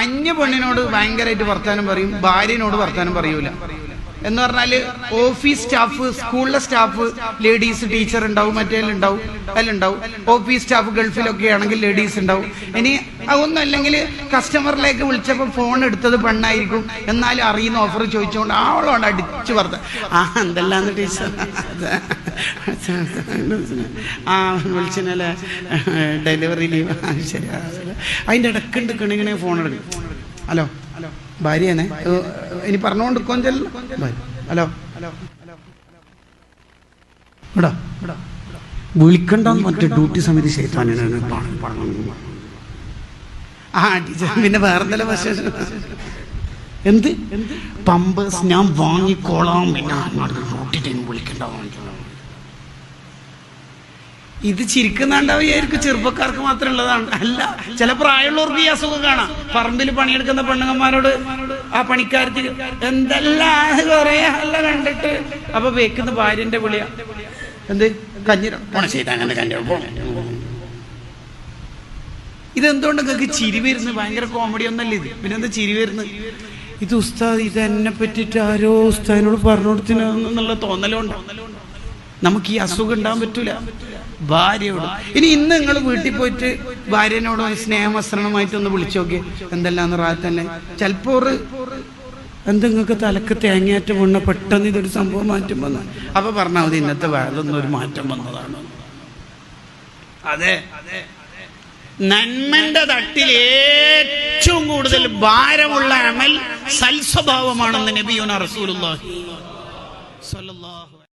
അന്യ പെണ്ണിനോട് ഭയങ്കരമായിട്ട് വർത്താനം പറയും ഭാര്യനോട് വർത്താനം പറയൂല. എന്ന് പറഞ്ഞാൽ ഓഫീസ് സ്റ്റാഫ് സ്കൂളിലെ സ്റ്റാഫ് ലേഡീസ് ടീച്ചർ ഉണ്ടാവും മറ്റേ ഉണ്ടാവും ഉണ്ടാവും. ഓഫീസ് സ്റ്റാഫ് ഗൾഫിലൊക്കെ ആണെങ്കിൽ ലേഡീസ് ഉണ്ടാവും. ഇനി അതൊന്നും അല്ലെങ്കിൽ കസ്റ്റമറിലേക്ക് വിളിച്ചപ്പോൾ ഫോൺ എടുത്തത് പെണ്ണായിരിക്കും. എന്നാലും അറിയുന്ന ഓഫർ ചോദിച്ചുകൊണ്ട് ആളോട് അടിച്ചു പറഞ്ഞത് ആ എന്തെല്ലാന്ന് ടീച്ചർ? ആ വിളിച്ചല്ലേ ഡെലിവറി ലീവ്. ശരി. അതിന്റെ ഇടക്കുണ്ട് കിണിങ്ങനെ ഫോൺ എടുക്കും. ഹലോ? ഹലോ ഇനി പറഞ്ഞുകൊണ്ട് കൊഞ്ചൽ ഹലോ ഇടാ ഇടാ മറ്റേ ഡ്യൂട്ടി സമിതി ശൈത്താനാണ് ആ ടീച്ചർ പിന്നെ വേറെ എന്തെല്ലാം വിശേഷം എന്ത് പമ്പേഴ്സ് ഞാൻ വാങ്ങിക്കോളാം പിന്നെ ഡ്യൂട്ടി ടൈം വിളിക്കണ്ട ഇത് ചിരിക്കുന്നുണ്ടാവുകയായിരിക്കും ചെറുപ്പക്കാർക്ക് മാത്രം ഉള്ളതാണ്. അല്ല ചില പ്രായമുള്ളവർക്ക് ഈ അസുഖം കാണാം. പറമ്പിൽ പണിയെടുക്കുന്ന പെണ്ണുങ്ങന്മാരോട് ആ പണിക്കാർക്ക് എന്തെല്ലാം കുറേ അല്ല കണ്ടിട്ട്. അപ്പൊ വെക്കുന്ന ഭാര്യന്റെ വിളിയ. എന്ത്? കഞ്ഞിരം? ഇതെന്തുകൊണ്ട് നിങ്ങൾക്ക് ചിരി വരുന്നത് ഭയങ്കര കോമഡി ഒന്നല്ല ഇത്? പിന്നെ എന്താ ചിരി വരുന്നത്? ഇത് ഉസ്താദ് ഇത് എന്നെ ആരോ ഉസ്താദിനോട് പറഞ്ഞു കൊടുത്തിനുള്ള തോന്നലുണ്ടോ? നമുക്ക് ഈ അസുഖം ഉണ്ടാകാൻ പറ്റൂല. ഭാര്യയോട്. ഇനി ഇന്ന് നിങ്ങൾ വീട്ടിൽ പോയിട്ട് ഭാര്യനോട് സ്നേഹമസ്രണമായിട്ടൊന്ന് വിളിച്ചു നോക്കി. എന്തെല്ലാം റാത്തന്നെ ചിലപ്പോൾ ഒരു എന്താ നിങ്ങൾക്ക് തലക്ക് തേങ്ങയറ്റം വീണ പെട്ടെന്ന് ഇതൊരു സംഭവം മാറ്റം വന്നു. അപ്പൊ പറഞ്ഞാൽ മതി ഇന്നത്തെ വേളൊന്നും ഒരു മാറ്റം വന്നതാണ്. അതെ. നന്മന്റെ തട്ടിൽ ഏറ്റവും കൂടുതൽ ഭാരമുള്ള അമൽ സൽസ്വഭാവമാണെന്ന് നബിയുന റസൂലുള്ളാഹി സ്വല്ലല്ലാഹു